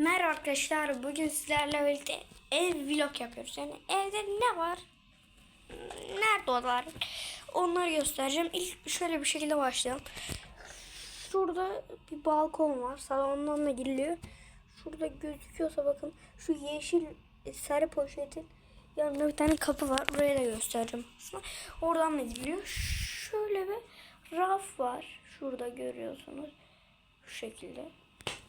Merhaba arkadaşlar. Bugün sizlerle birlikte ev vlog yapıyoruz. Yani evde ne var? Nerede odalar? Onları göstereceğim. İlk şöyle bir şekilde başlayalım. Şurada bir balkon var. Salondan da giriliyor. Şurada gözüküyorsa bakın şu yeşil sarı poşetin yanında bir tane kapı var. Oraya da göstereceğim. Oradan da giriliyor. Şöyle bir raf var. Şurada görüyorsunuz. Şu şekilde.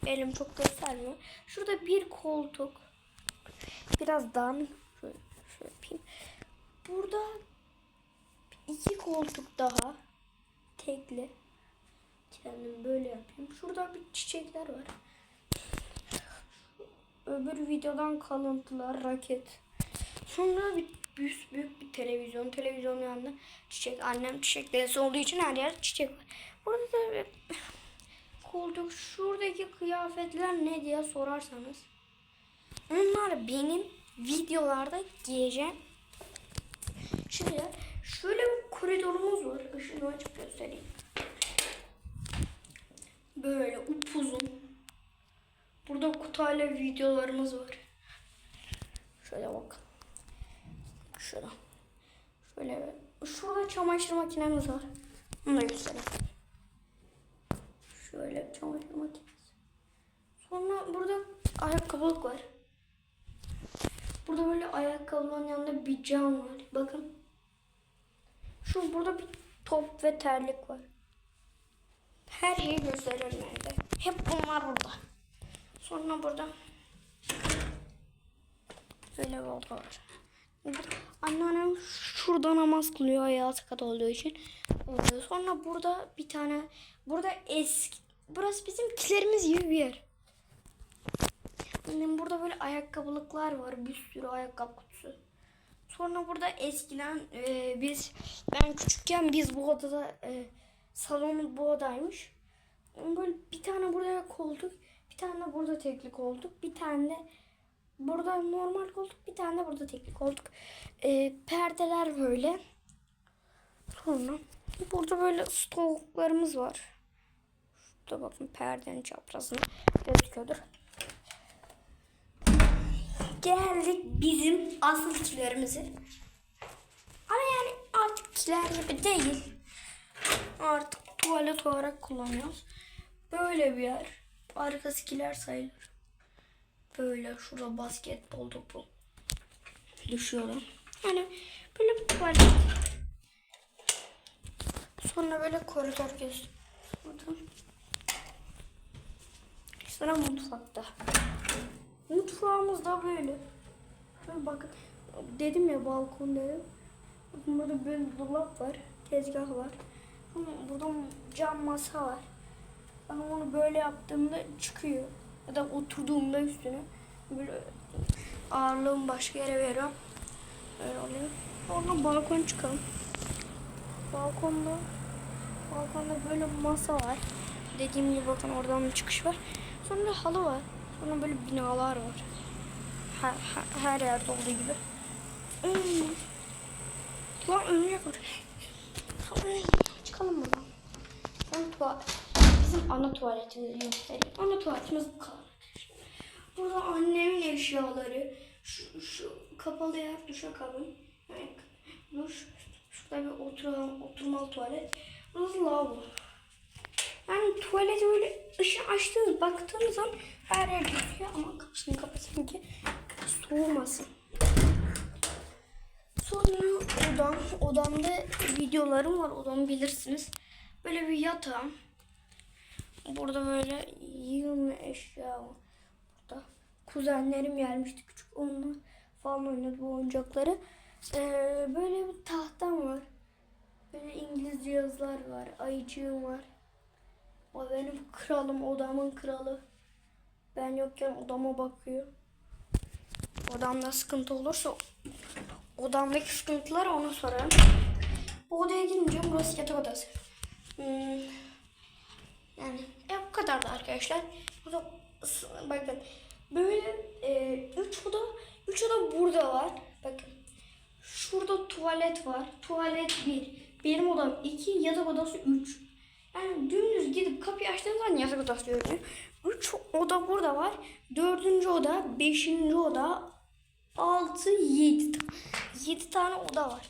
Elim çok göstermiyor. Şurada bir koltuk. Biraz dağınık. Şöyle, şöyle yapayım. Burada iki koltuk daha. Tekli. Kendim böyle yapayım. Şurada bir çiçekler var. Öbür videodan kalıntılar, raket. Sonra bir büyük, büyük bir televizyon. Televizyonun yanında çiçek. Annem çiçek delisi olduğu için her yer çiçek var. Burada da koltuk. Şuradaki kıyafetler ne diye sorarsanız. Onlar benim videolarda giyeceğim. Şimdi şöyle bir koridorumuz var. Işığını açıp göstereyim. Böyle upuzun. Burada kutayla videolarımız var. Şöyle bak. Şurada. Şöyle. Şurada çamaşır makinemiz var. Onu da göstereyim. Şöyle çamaşır makinesi. Sonra burada ayakkabılık var. Burada böyle ayakkabının yanında bir cam var. Bakın. Şu burada bir top ve terlik var. Her şeyi gösteriyorum evde. Hep bunlar burada. Sonra burada böyle oda var. Anneannem şurada namaz kılıyor ayağı sakat olduğu için. Ee, Sonra burada bir tane burada eski burası bizim kilerimiz gibi bir yer. Annem burada böyle ayakkabılıklar var. Bir sürü ayakkabı kutusu. Sonra burada eskiden e, biz ben küçükken biz bu odada e, salonun bu odaymış. Böyle bir tane burada koltuk, bir tane burada tekli koltuk, bir tane burada normal koltuk, bir tane burada tekli koltuk. E, perdeler böyle. Sonra burada böyle stoklarımız var. Şurada bakın perdenin çaprazına gözüküyordur. Geldik bizim asıl kilerimize. Ama yani artık kiler gibi değil. Artık tuvalet olarak kullanıyoruz. Böyle bir yer. Arkası kiler sayılır. Böyle şurada basketbol topu düşüyorum. Yani böyle bir tuvalet. Sonra böyle koridor göz. Burada. Sıra mutfakta. Mutfağımız da böyle. Bakın. Dedim ya balkon dedim. Burada böyle dolap var. Tezgah var. Burada cam masa var. Ben onu böyle yaptığımda çıkıyor. Ya da oturduğumda üstüne böyle ağırlığımı başka yere veriyorum. Öyle oluyor. Sonra balkon çıkalım. Balkonda balkonda böyle masa var. Dediğim gibi bakın oradan bir çıkış var. Sonra halı var. Sonra böyle binalar var. Her, her, her yerde olduğu gibi. Hmm. Lan örümcek var. Çıkalım buradan. Son tuvalet. Bizim ana tuvaletimizi göstereyim. Ana tuvaletimiz bu kadar. Burada annemin eşyaları. Şu, şu kapalı yer duşakabin. Yani duş. Şurada bir oturan, oturmalı tuvalet. Burası lavabo. Yani tuvalete böyle ışığı açtığınız baktığınız zaman her yer gözüküyor ama kapısını kapatın ki soğumasın. Sonra odam, odamda videolarım var odamı bilirsiniz. Böyle bir yatağım. Burada böyle yığınlı eşya var. Burada kuzenlerim gelmişti küçük onlar falan oynadı bu oyuncakları. Ee, böyle bir tahtam var. Böyle İngilizce yazılar var. Ayıcığım var. O benim kralım, odamın kralı. Ben yokken odama bakıyor. Odamda sıkıntı olursa odamdaki sıkıntıları ona sorarım. Bu odaya girince burası yatak odası. Hmm, yani e, bu kadardı arkadaşlar. Burada bakın böyle e, üç oda, üç oda burada var. Bakın şurada tuvalet var. Tuvalet bir. Benim odam iki, yatak odası üç. Yani dümdüz gidip kapıyı açtığınız zaman yatak odası görünüyor. Üç oda burada var. Dördüncü oda, beşinci oda, altı, yedi. Yedi tane oda var.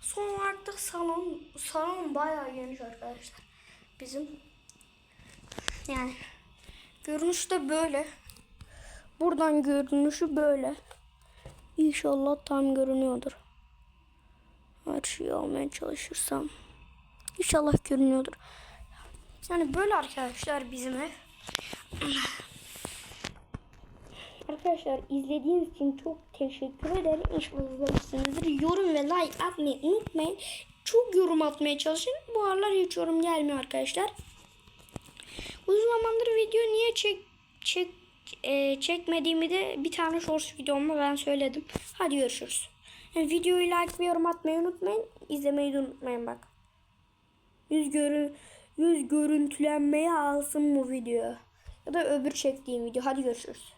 Son olarak da salon. Salon bayağı geniş arkadaşlar. Bizim. Yani. Görünüşü de böyle. Buradan görünüşü böyle. İnşallah tam görünüyordur. Her şeyi almaya çalışırsam. İnşallah görünüyordur. Yani böyle arkadaşlar bizim ev. Arkadaşlar izlediğiniz için çok teşekkür ederim. İnşallah izlemişsinizdir. Yorum ve like atmayı unutmayın. Çok yorum atmaya çalışın. Bu aralar hiç yorum gelmiyor arkadaşlar. Uzun zamandır video niye çek çek e, çekmediğimi de bir tane shorts videomda ben söyledim. Hadi görüşürüz. Yani videoyu like ve yorum atmayı unutmayın. İzlemeyi de unutmayın bak. Yüz görü yüz görüntülenmeye alsın bu video. Ya da öbür çektiğim video. Hadi görüşürüz.